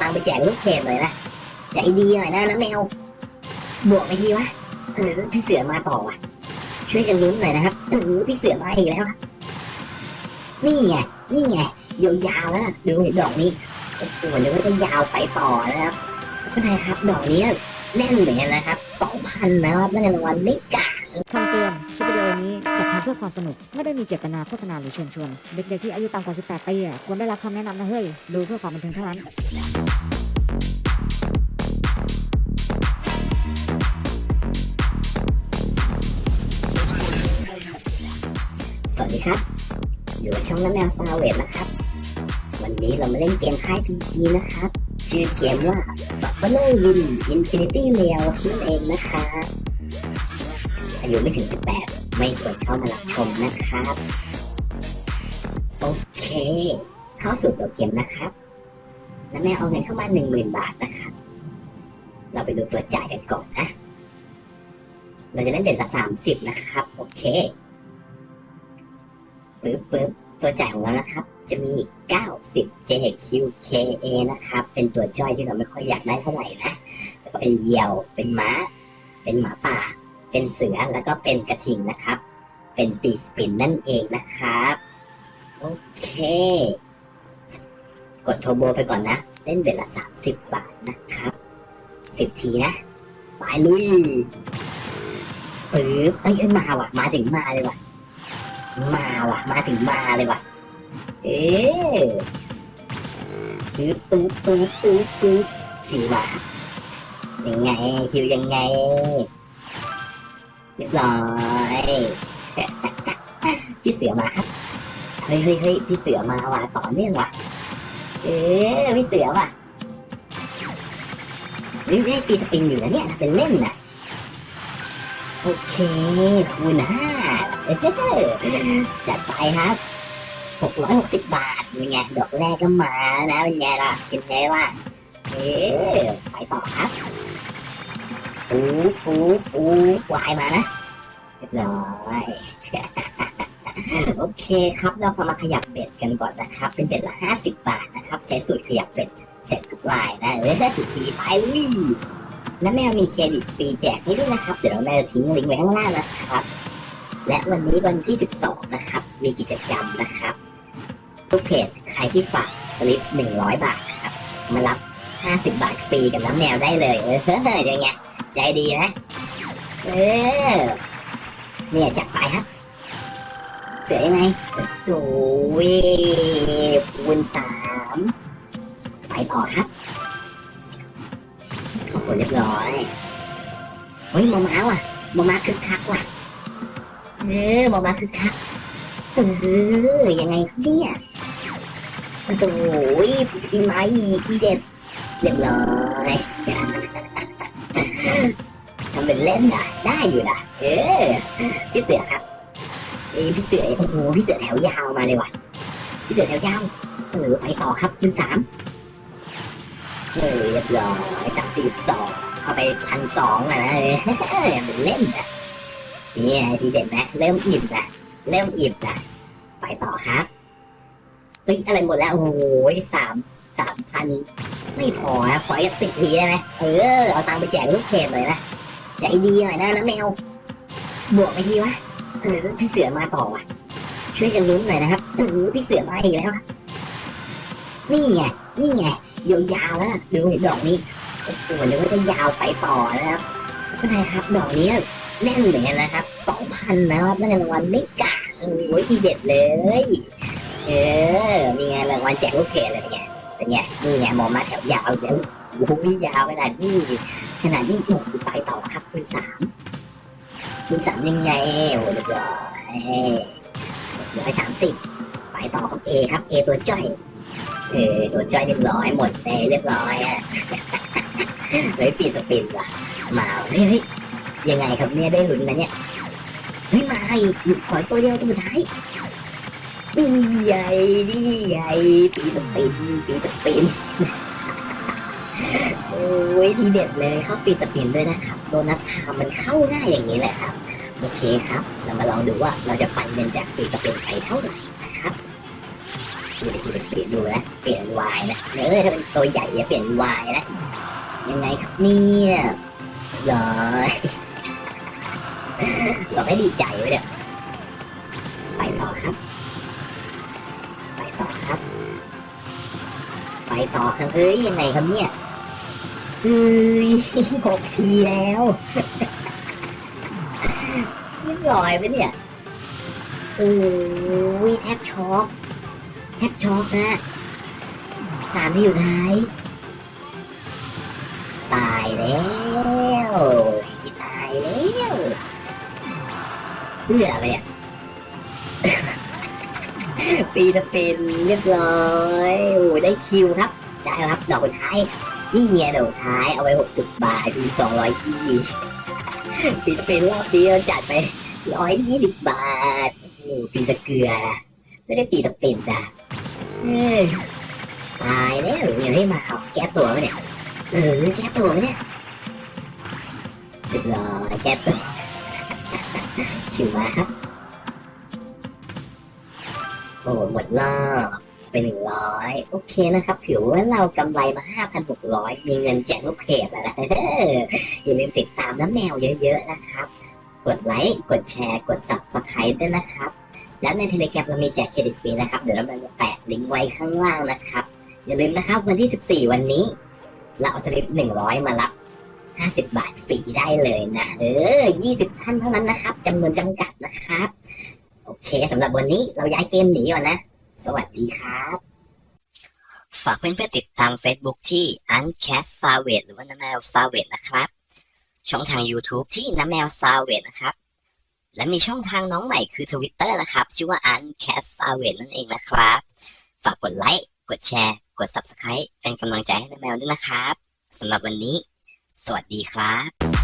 ตังไปแจกลูกเพจหน่อยนะใจดีหน่อยนะนะแมว บวกไปทีวะเออพี่เสือมาต่อวะช่วยกันลุ้นหน่อยนะครับเออพี่เสือมาอีกแล้วนี่ไงนี่ไงยาวๆแล้วนะดูดอกนี้โอ้โหเดี๋ยวจะยาวไปต่อนะครับก็ได้ครับดอกนี้แน่นเหมือนกันนะครับสองพันนะครับนั่นรางวัลไม่กา คำเตือนคลิปวิดีโอนี้จัดทำเพื่อความสนุก ไม่ได้มีเจตนาโฆษณาหรือเชิญชวน เด็กๆที่อายุต่ำกว่า 18 ปีอะควรได้รับคำแนะนำนะเฮ้ย ดูเพื่อความบันเทิงเท่านั้น สวัสดีครับ อยู่กับช่องน้ำแมวซาเวทนะครับ วันนี้เรามาเล่นเกมค่าย PG นะครับ ชื่อเกมว่า Buffalo Win Infinity Nails นั่นเองนะคะ อายุไม่ถึง 18 ไม่ควรเข้ามารับชมนะครับ โอเค เข้าสู่ตัวเกมนะครับน้ำแมวเอาเงินเข้ามา 10,000 บาทนะครับ เราไปดูตัวจ่ายกันก่อนนะ เราจะเล่นเดือนละ30 นะครับ โอเคปึ๊บปึ๊บตัวจ่ายของเรานะครับ จะมี 90 JQKA นะครับ เป็นตัวจ้อยที่เราไม่ค่อยอยากได้เท่าไหร่นะ แล้วก็เป็นเหยี่ยว เป็นม้า เป็นหมาป่า เป็นเสือแล้วก็เป็นกระทิงนะครับ เป็นฟีสปินนั่นเองนะครับ โอเค กดโทรโบไปก่อนนะ เล่นเดือนละ30 บาทนะครับ 10 ทีนะไปลุยปึ๊บเอ้ยเอ้ยมาว่ะ มาถึงมาเลยว่ะ มาว่ะ มาถึงมาเลยว่ะ เอ๊ปึ๊บปึ๊บปึ๊บปึ๊บปึ๊บคิวมายังไงคิวยังไง เรียบร้อยพี่เสือมาครับเฮ้ยเฮ้ยเฮ้ยพี่เสือมาว่ะต่อเนื่องว่ะ เอ๊ะพี่เสือว่ะเฮ้ยได้ฟรีสปินอยู่นะเนี่ยเป็นเล่นนะโอเคคูณห้าเออจัดไปครับหกร้อยหกสิบบาทเป็นไงดอกแรกก็มานะเป็นไงล่ะเป็นไงล่ะเอ๊ะไปต่อครับ ปูปูปูวายมานะเรียบร้อยโอเคครับเราก็มาขยับเบ็ดกันก่อนนะครับ เป็นเบ็ดละห้าสิบบาทนะครับ ใช้สูตรขยับเบ็ดเสร็จทุกลายนะเออได้สุดทีไปวิน้าแมวมีเครดิตฟรีแจกให้ด้วยนะครับ เดี๋ยวแม่จะทิ้งลิงก์ไว้ข้างล่างนะครับ และวันนี้วันที่ 12 นะครับ มีกิจกรรมนะครับทุกเพจใครที่ฝากสลิป 100 บาทครับมารับ 50 บาทฟรีกับน้ำแมวได้เลยเออยังไง ใจดีนะ เออ เนี่ยจัดไปครับ เสือยังไงโอ้ยคูณสามไปต่อครับโอ้โหเรียบร้อย เฮ้ยมอมาว่ะมอมาคึกคักว่ะ เออมอมาคึกคัก เออ ยังไงเนี่ยโอ้โหพี่ไม้พี่เด็ดเรียบร้อย เป็นเล่นนะได้อยู่นะเออพี่เสือครับเอพี่เสือโอ้โหพี่เสือแถวยาวมาเลยว่ะพี่เสือแถวยาวเออไปต่อครับเป็นสามเออเรียบร้อยจับตีสองเอาไปพันสองอะนะเออเป็นเล่นนะนี่ทีเด็ดนะเริ่มอิ่มนะเริ่มอิ่มนะไปต่อครับเฮ้ยอะไรหมดแล้วโอ้โหสามสามพันไม่พอนะขออีกสิบทีได้ไหมเออเอาตังค์ไปแจกลูกเพจหน่อยนะ ใจดีหน่อยนะนะแมว บวกไปทีวะเออพี่เสือมาต่อวะช่วยกันลุ้นหน่อยนะครับเออพี่เสือมาอีกแล้วนี่ไงนี่ไงยาวๆแล้วะดูดอกนี้โอ้โหเดี๋ยวก็จะยาวไปต่อนะครับก็ได้ครับดอกนี้แน่นเหมือนกันนะครับสองพันนะครับนั่นรางวัลไม่กาโอ้ยทีเด็ดเลย เออนี่ไงรางวัลแจกลูกเพจเลยเป็นไงเป็นไงนี่ไงมองมาแถวยาวเดี๋ยว โอ้โหยาวขนาดนี้ขนาดนี้โอ้โหไปต่อครับคุณสามคุณสามยังไงโอ้เรียบร้อยร้อยสามสิบไปต่อของเอครับเอตัวจ้อยเออตัวจ้อยเรียบร้อยหมดไปเรียบร้อยอะเฮ้ยปีสปินว่ะมาเฮ้ยยังไงครับเนี่ยได้ลุ้นนะเนี่ยเฮ้ยมาอีกขอตัวเดียวตัวท้ายนี่ไงนี่ไงปีสปินปีสปิน อ้ยทีเด็ดเลยเข้าปีสปินด้วยนะครับโบนัสไทม์มันเข้าง่ายอย่างนี้แหละครับ โอเคครับ เรามาลองดูว่าเราจะปันเงินจากปีสปินไปเท่าไหร่นะครับดูดิดูดิเปลี่ยนดูนะเปลี่ยนวายนะเออถ้าเป็นตัวใหญ่จะเปลี่ยนวายนะยังไงครับเนี่ยเหรอเราไม่ดีใจไว้เนี่ยวไปต่อครับ ไปต่อครับ ไปต่อครับเอ้ยยังไงครับเนี่ย เอ้ยหกทีแล้วเรียบร้อยไปเนี่ยโอ้ยแทบช็อกแทบช็อกนะสามที่อยู่ท้ายตายแล้วตายแล้วเพื่อไรเนี่ยปีละเป็นเรียบร้อยโอ้ได้คิวครับได้ครับดอกสุดท้าย นี่ไงดอกสุดท้ายเอาไว้หกสิบบาทมีสองร้อยที่ปีละเป็นรอบเดียวจัดไปร้อยยี่สิบบาทโอ้ปีสะเกลือนะไม่ได้ปีละเป็นนะเอ้ยตายแล้วยังให้มาเอาแก้ตัวไหมเนี่ยเออแก้ตัวไหมเนี่ยเรียบร้อยแก้ตัวชิวมากครับโอ้หมดรอบ ไปหนึ่งร้อยโอเคนะครับ ถือว่าเรากำไรมาห้าพันหกร้อยมีเงินแจกลูกเพจแล้วนะอย่าลืมติดตามน้ำแมวเยอะๆนะครับ กดไลค์ กดแชร์ กด subscribe ด้วยนะครับ แล้วในเทเล gram เรามีแจกเครดิตฟรีนะครับ เดี๋ยวเราจะแปะลิงก์ไว้ข้างล่างนะครับ อย่าลืมนะครับวันที่ 14 วันนี้ เราเอาสลิป 100 มารับ50 บาทฟรีได้เลยนะ เออ 20 ท่านเท่านั้นนะครับจำนวนจำกัดนะครับ โอเคสำหรับวันนี้เราย้ายเกมหนีก่อนนะ สวัสดีครับ ฝากเพื่อนๆติดตาม Facebook ที่ Uncast s a v a g e หรือว่าน้าแมว s a v a g e นะครับ ช่องทาง YouTube ที่น้าแมว s a v a g e นะครับ และมีช่องทางน้องใหม่คือ Twitter นะครับ ชื่อว่า Uncast s a v a g e นั่นเองนะครับ ฝากกดไลค์ กดแชร์ กด Subscribe เป็นกำลังใจให้น้าแมวด้วยนะครับสำหรับวันนี้ สวัสดีครับ